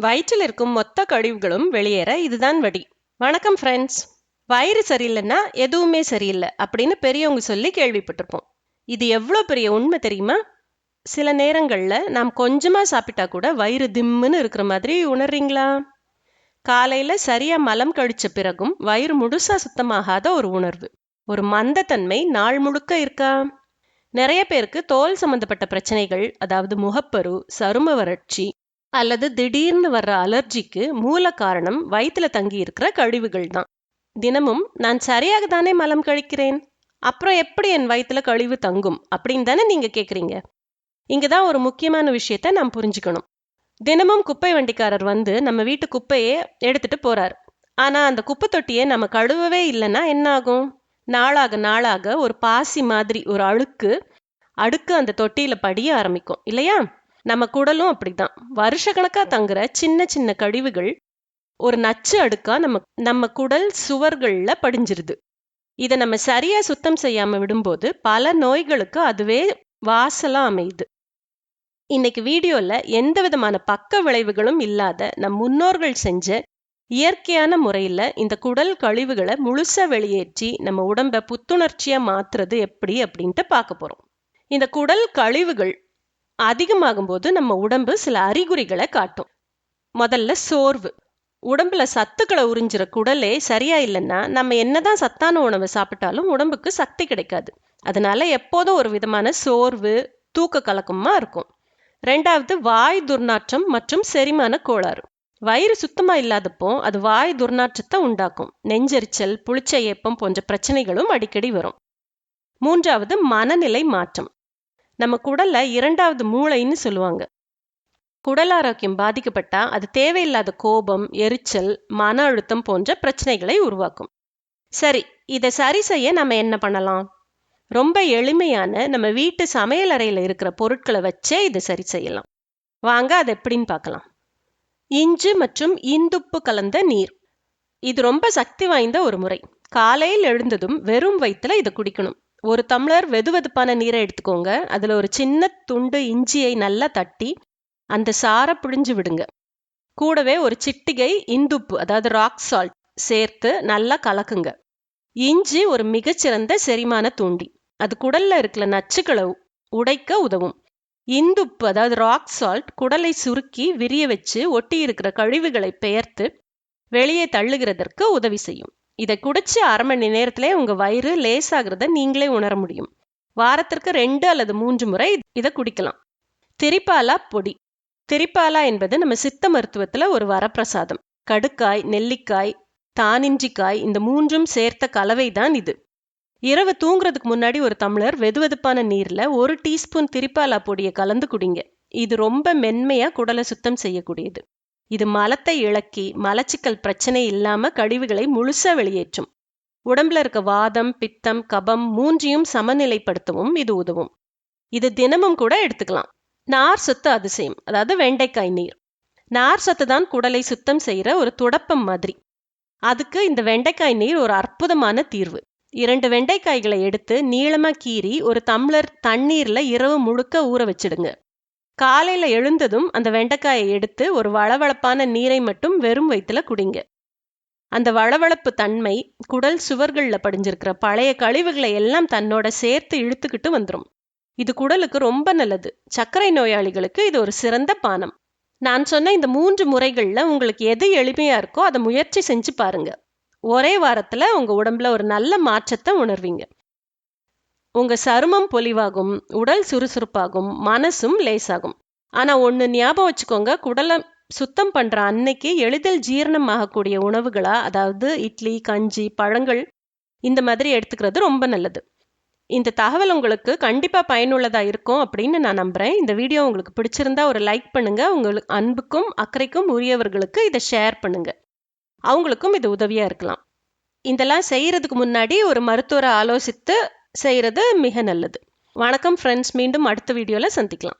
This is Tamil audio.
வயிற்றில் இருக்கும் மொத்த கழிவுகளும் வெளியேற இதுதான் வழி. வணக்கம் ஃப்ரெண்ட்ஸ் வயிறு சரியில்லைன்னா எதுவுமே சரியில்லை அப்படின்னு பெரியவங்க சொல்லி கேள்விப்பட்டிருப்போம். இது எவ்வளோ பெரிய உண்மை தெரியுமா? சில நேரங்களில் நாம் கொஞ்சமாக சாப்பிட்டா கூட வயிறு திம்முன்னு இருக்கிற மாதிரி உணர்றீங்களா? காலையில் சரியாக மலம் கழிச்ச பிறகும் வயிறு முழுசா சுத்தமாகாத ஒரு உணர்வு. ஒரு மந்தத்தன்மை நாள் முழுக்க இருக்கா? நிறைய பேருக்கு தோல் சம்பந்தப்பட்ட பிரச்சனைகள் அதாவது முகப்பரு சரும வறட்சி அல்லது திடீர்னு வர்ற அலர்ஜிக்கு மூல காரணம் வயிற்றுல தங்கி இருக்கிற கழிவுகள் தான். தினமும் நான் சரியாக தானே மலம் கழிக்கிறேன்? அப்புறம் எப்படி என் வயிற்றுல கழிவு தங்கும்? அப்படின்னு தானே நீங்க கேக்குறீங்க. இங்கதான் ஒரு முக்கியமான விஷயத்த நாம் புரிஞ்சுக்கணும். தினமும் குப்பை வண்டிக்காரர் வந்து நம்ம வீட்டு குப்பையே எடுத்துட்டு போறார். ஆனா அந்த குப்பை தொட்டியை நம்ம கழுவவே இல்லைன்னா என்ன ஆகும் நாளாக நாளாக ஒரு பாசி மாதிரி ஒரு அழுக்கு அடுக்கு அந்த தொட்டியில படிய ஆரம்பிக்கும். இல்லையா? நம்ம குடலும் அப்படிதான் வருஷ கணக்கா தங்குற சின்ன சின்ன கழிவுகள் ஒரு நச்சு அடுக்கா நம்ம நம்ம குடல் சுவர்கள்ல படிஞ்சிருது. இதை நம்ம சரியா சுத்தம் செய்யாம விடும்போது பல நோய்களுக்கு அதுவே வாசலா அமையுது. இன்னைக்கு வீடியோல எந்த விதமான பக்க விளைவுகளும் இல்லாத நம் முன்னோர்கள் செஞ்ச இயற்கையான முறையில இந்த குடல் கழிவுகளை முழுசா வெளியேற்றி நம்ம உடம்ப புத்துணர்ச்சியா மாத்துறது எப்படி அப்படின்ட்டு பார்க்க போறோம். இந்த குடல் கழிவுகள் அதிகமாகும் போது நம்ம உடம்பு சில அறிகுறிகளை காட்டும். முதல்ல சோர்வு. உடம்புல சத்துக்களை உறிஞ்சுற குடலே சரியா இல்லைன்னா நம்ம என்னதான் சத்தான உணவு சாப்பிட்டாலும் உடம்புக்கு சக்தி கிடைக்காது. அதனால எப்போதும் ஒரு விதமான சோர்வு தூக்க கலக்கமா இருக்கும். ரெண்டாவது வாய் துர்நாற்றம் மற்றும் செரிமான கோளாறு. வயிறு சுத்தமா இல்லாதப்போ அது வாய் துர்நாற்றத்தை உண்டாக்கும். நெஞ்செரிச்சல் புளிச்ச ஏப்பம் போன்ற பிரச்சனைகளும் அடிக்கடி வரும். மூன்றாவது மனநிலை மாற்றம். நம்ம குடல்ல இரண்டாவது மூளைன்னு சொல்லுவாங்க. குடல் ஆரோக்கியம் பாதிக்கப்பட்டா அது தேவையில்லாத கோபம் எரிச்சல் மன அழுத்தம் போன்ற பிரச்சனைகளை உருவாக்கும். சரி இதை சரி செய்ய நம்ம என்ன பண்ணலாம்? ரொம்ப எளிமையான நம்ம வீட்டு சமையல் அறையில் இருக்கிற பொருட்களை வச்சே இதை சரி செய்யலாம். வாங்க அது எப்படின்னு பார்க்கலாம். இஞ்சி மற்றும் இந்துப்பு கலந்த நீர். இது ரொம்ப சக்தி வாய்ந்த ஒரு முறை. காலையில் எழுந்ததும் வெறும் வயிற்றுல இதை குடிக்கணும். ஒரு டம்ளர் வெதுவெதுப்பான நீரை எடுத்துக்கோங்க. அதுல ஒரு சின்ன துண்டு இஞ்சியை நல்லா தட்டி அந்த சாரை பிழிஞ்சு விடுங்க. கூடவே ஒரு சிட்டிகை இந்துப்பு அதாவது ராக் சால்ட் சேர்த்து நல்லா கலக்குங்க. இஞ்சி ஒரு மிகச்சிறந்த செரிமான தூண்டி. அது குடல்ல இருக்கிற நச்சுக்களை உடைக்க உதவும். இந்துப்பு அதாவது ராக் சால்ட் குடலை சுருக்கி விரிய வச்சு ஒட்டி இருக்கிற கழிவுகளை பெயர்த்து வெளியே தள்ளுகிறதற்கு உதவி செய்யும். இதை குடிச்சு அரை மணி நேரத்திலே உங்க வயிறு லேசாகிறத நீங்களே உணர முடியும். வாரத்திற்கு ரெண்டு அல்லது மூன்று முறை இதை குடிக்கலாம். திரிப்பாலா பொடி. திரிப்பாலா என்பது நம்ம சித்த மருத்துவத்துல ஒரு வரப்பிரசாதம். கடுக்காய் நெல்லிக்காய் தானிஞ்சிக்காய் இந்த மூன்றும் சேர்த்த கலவை தான் இது. இரவு தூங்குறதுக்கு முன்னாடி ஒரு தமிழர் வெதுவெதுப்பான நீர்ல ஒரு டீஸ்பூன் திரிப்பாலா பொடியை கலந்து குடிங்க. இது ரொம்ப மென்மையா குடலை சுத்தம் செய்யக்கூடியது. இது மலத்தை இழக்கி மலச்சிக்கல் பிரச்சனை இல்லாம கழிவுகளை முழுசா வெளியேற்றும். உடம்புல இருக்க வாதம் பித்தம் கபம் மூன்றையும் சமநிலைப்படுத்தவும் இது உதவும். இது தினமும் கூட எடுத்துக்கலாம். நார் சத்து அதிசயம் அதாவது வெண்டைக்காய் நீர். நார் சத்து தான் குடலை சுத்தம் செய்யற ஒரு துடப்பம் மாதிரி. அதுக்கு இந்த வெண்டைக்காய் நீர் ஒரு அற்புதமான தீர்வு. இரண்டு வெண்டைக்காய்களை எடுத்து நீளமா கீறி ஒரு தம்ளர் தண்ணீர்ல இரவு முழுக்க ஊற வச்சிடுங்க. காலையில் எழுந்ததும் அந்த வெண்டைக்காயை எடுத்து ஒரு வளவளப்பான நீரை மட்டும் வெறும் வயிற்றுல குடிங்க. அந்த வளவளப்பு தன்மை குடல் சுவர்கள்ல படிஞ்சிருக்கிற பழைய கழிவுகளை எல்லாம் தன்னோட சேர்த்து இழுத்துக்கிட்டு வந்துடும் இது குடலுக்கு ரொம்ப நல்லது. சர்க்கரை நோயாளிகளுக்கு இது ஒரு சிறந்த பானம். நான் சொன்ன இந்த மூன்று முறைகள்ல உங்களுக்கு எது எளிமையா இருக்கோ அதை முயற்சி செஞ்சு பாருங்க. ஒரே வாரத்துல உங்க உடம்புல ஒரு நல்ல மாற்றத்தை உணர்வீங்க. உங்கள் சருமம் பொலிவாகும் உடல் சுறுசுறுப்பாகும் மனசும் லேசாகும். ஆனால் ஒன்று ஞாபகம் வச்சுக்கோங்க குடலை சுத்தம் பண்ணுற அன்னைக்கு எளிதில் ஜீரணம் ஆகக்கூடிய உணவுகளாக அதாவது இட்லி கஞ்சி பழங்கள் இந்த மாதிரி எடுத்துக்கிறது ரொம்ப நல்லது. இந்த தகவல் உங்களுக்கு கண்டிப்பாக பயனுள்ளதாக இருக்கும் அப்படின்னு நான் நம்புகிறேன் இந்த வீடியோ உங்களுக்கு பிடிச்சிருந்தா ஒரு லைக் பண்ணுங்கள் உங்களுக்கு அன்புக்கும் அக்கறைக்கும் உரியவர்களுக்கு இதை ஷேர் பண்ணுங்கள் அவங்களுக்கும் இது உதவியாக இருக்கலாம். இதெல்லாம் செய்கிறதுக்கு முன்னாடி ஒரு மருத்துவரை ஆலோசித்து செய்கிறது மிக நல்லது. வணக்கம் ஃப்ரெண்ட்ஸ் மீண்டும் அடுத்த வீடியோவில் சந்திக்கலாம்.